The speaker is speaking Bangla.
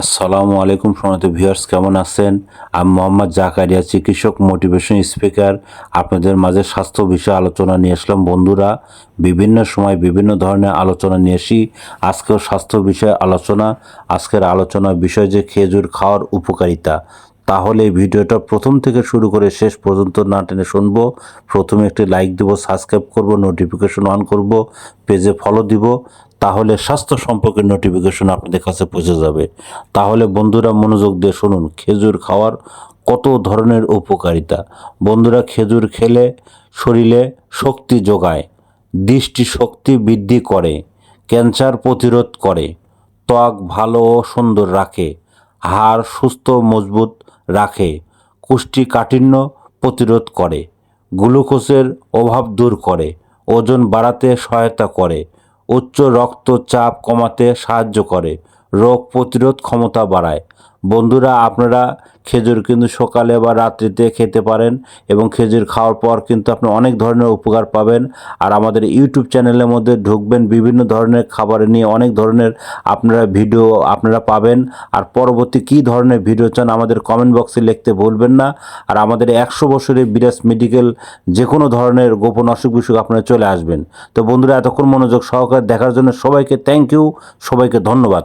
আসসালামু আলাইকুম সমাত ভিউয়ার্স, কেমন আছেন? আমি মোহাম্মদ জাকারিয়া, চিকিৎসক মোটিভেশন স্পিকার আপনাদের মাঝে স্বাস্থ্য বিষয়ে আলোচনা নিয়ে আসলাম। বন্ধুরা, বিভিন্ন সময় বিভিন্ন ধরনের আলোচনা নিয়ে আসি। আজকেও স্বাস্থ্য বিষয়ে আলোচনা। আজকের আলোচনার বিষয় যে খেজুর খাওয়ার উপকারিতা। তাহলে এই ভিডিওটা প্রথম থেকে শুরু করে শেষ পর্যন্ত না টেনে শুনব। প্রথমে একটি লাইক দেবো সাবস্ক্রাইব করব নোটিফিকেশন অন করব পেজে ফলো দিব। তাহলে স্বাস্থ্য সম্পর্কে নোটিফিকেশন আপনাদের কাছে পৌঁছে যাবে। তাহলে বন্ধুরা মনোযোগ দিয়ে শুনুন, খেজুর খাওয়ার কত ধরনের উপকারিতা? বন্ধুরা খেজুর খেলে শরীরে শক্তি যোগায় দৃষ্টি শক্তি বৃদ্ধি করে, ক্যান্সার প্রতিরোধ করে, ত্বক ভালো ও সুন্দর রাখে, হাড় সুস্থ মজবুত রাখে কুষ্টিকাঠিন্য প্রতিরোধ করে, গ্লুকোজের অভাব দূর করে, ওজন বাড়াতে সহায়তা করে উচ্চ রক্তচাপ কমাতে সাহায্য করে রোগ প্রতিরোধ ক্ষমতা বাড়ায়। বন্ধুরা, আপনারা খেজুর কিন্তু সকালে বা রাত্রিতে খেতে পারেন এবং খেজুর খাওয়ার পর কিন্তু আপনি অনেক ধরনের উপকার পাবেন। আর আমাদের ইউটিউব চ্যানেলের মধ্যে ঢুকবেন বিভিন্ন ধরনের খাবার নিয়ে, অনেক ধরনের আপনারা ভিডিও আপনারা পাবেন। আর পরবর্তী কী ধরনের ভিডিও চান আমাদের কমেন্ট বক্সে লিখতে ভুলবেন না। আর আমাদের একশো বছরের বিরাজ মেডিকেল যে কোনো ধরনের গোপন অসুখ বিসুখ আপনারা চলে আসবেন। তো বন্ধুরা, এতক্ষণ মনোযোগ সহকারে দেখার জন্য সবাইকে থ্যাংক ইউ সবাইকে ধন্যবাদ।